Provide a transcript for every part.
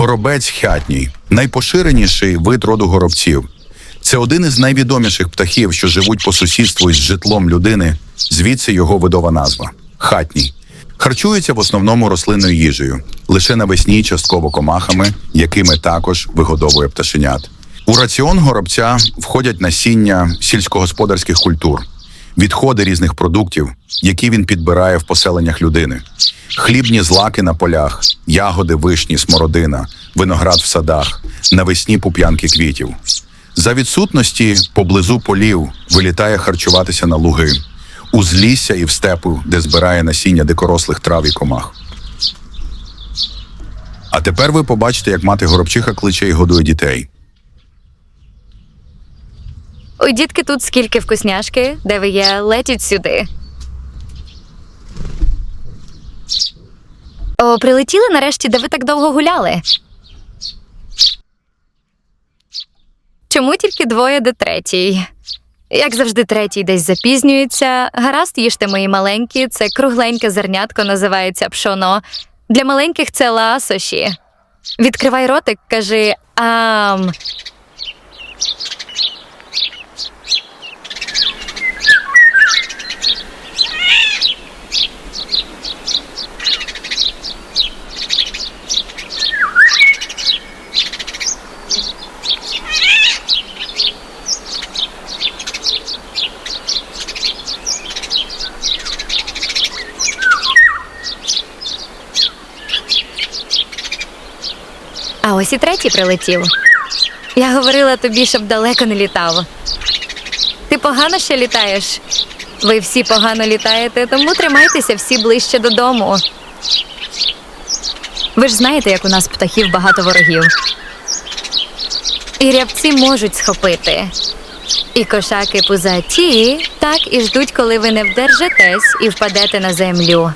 Горобець хятній найпоширеніший вид роду горобців. Це один із найвідоміших птахів, що живуть по сусідству із житлом людини, звідси його видова назва хатній. Харчується в основному рослинною їжею, лише навесні частково комахами, якими також вигодовує пташенят. У раціон горобця входять насіння сільськогосподарських культур, відходи різних продуктів, які він підбирає в поселеннях людини, хлібні злаки на полях, ягоди, вишні, смородина, виноград в садах, навесні пуп'янки квітів. За відсутності поблизу полів вилітає харчуватися на луги, узлісся і в степу, де збирає насіння дикорослих трав і комах. А тепер ви побачите, як мати горобчиха кличе і годує дітей. Ой, дітки, тут скільки вкусняшки, де ви є, летіть сюди. О, прилетіли нарешті, де ви так довго гуляли. Чому тільки двоє де третій? Як завжди, третій десь запізнюється. Гаразд, їжте мої маленькі, це кругленьке зернятко називається пшоно. Для маленьких це ласощі. Відкривай ротик, кажи ам. Ось і третій прилетів. Я говорила тобі, щоб далеко не літав. Ти погано ще літаєш. Ви всі погано літаєте, тому тримайтеся всі ближче додому. Ви ж знаєте, як у нас птахів багато ворогів. І рябці можуть схопити. І кошаки пузаті так і ждуть, коли ви не вдержитесь і впадете на землю.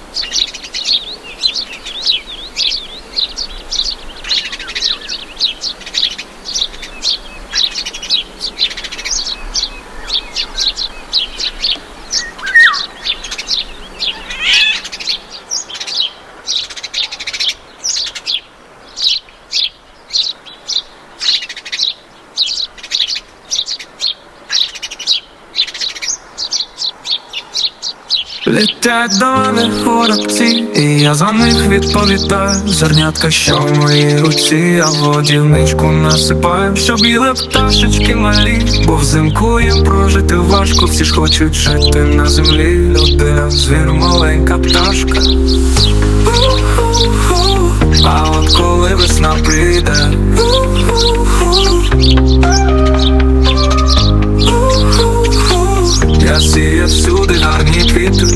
Летять до мене горобці, і я за них відповідаю Зернятка, що в моїй руці, я водівничку насипаю, щоб їли пташечки малі, бо взимку їм прожити важко, всі ж хочуть жити на землі. Людина, звір, маленька пташка. А от коли весна прийде.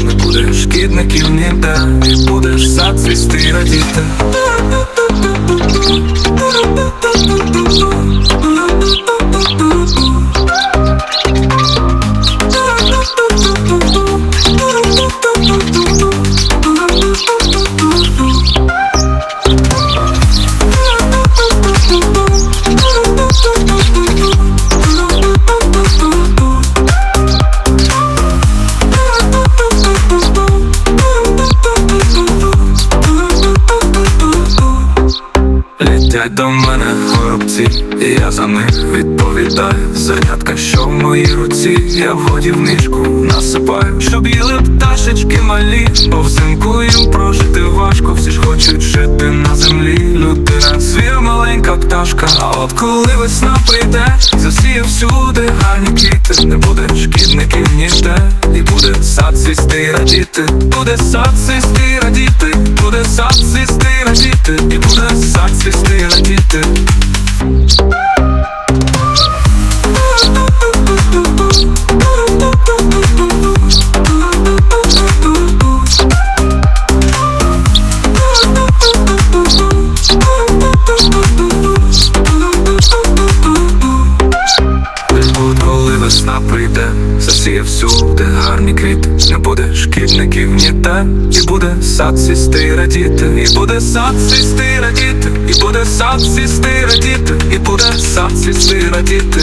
Не буде шкідників ніде І будеш сад цвісти і радіти Летять до мене горобці, і я за них відповідаю. Занятка, що в моїй руці, я в годівничку насипаю, щоб їли пташечки малі, бо взимку їм прожити важко, всі ж хочуть жити на землі. Людина, звір, маленька пташка, а от коли весна прийде, засіє всюди гарні квіти, не буде шкідників ніде, і буде сад цвісти радіти, буде сад цвісти радіти, буде сад цвісти і радіти, і буде сад цвісти шкідників ніде, і буде сад сісти радіти, і буде сад сісти радіти, і буде сад сісти радіти, і буде сад сісти радіти.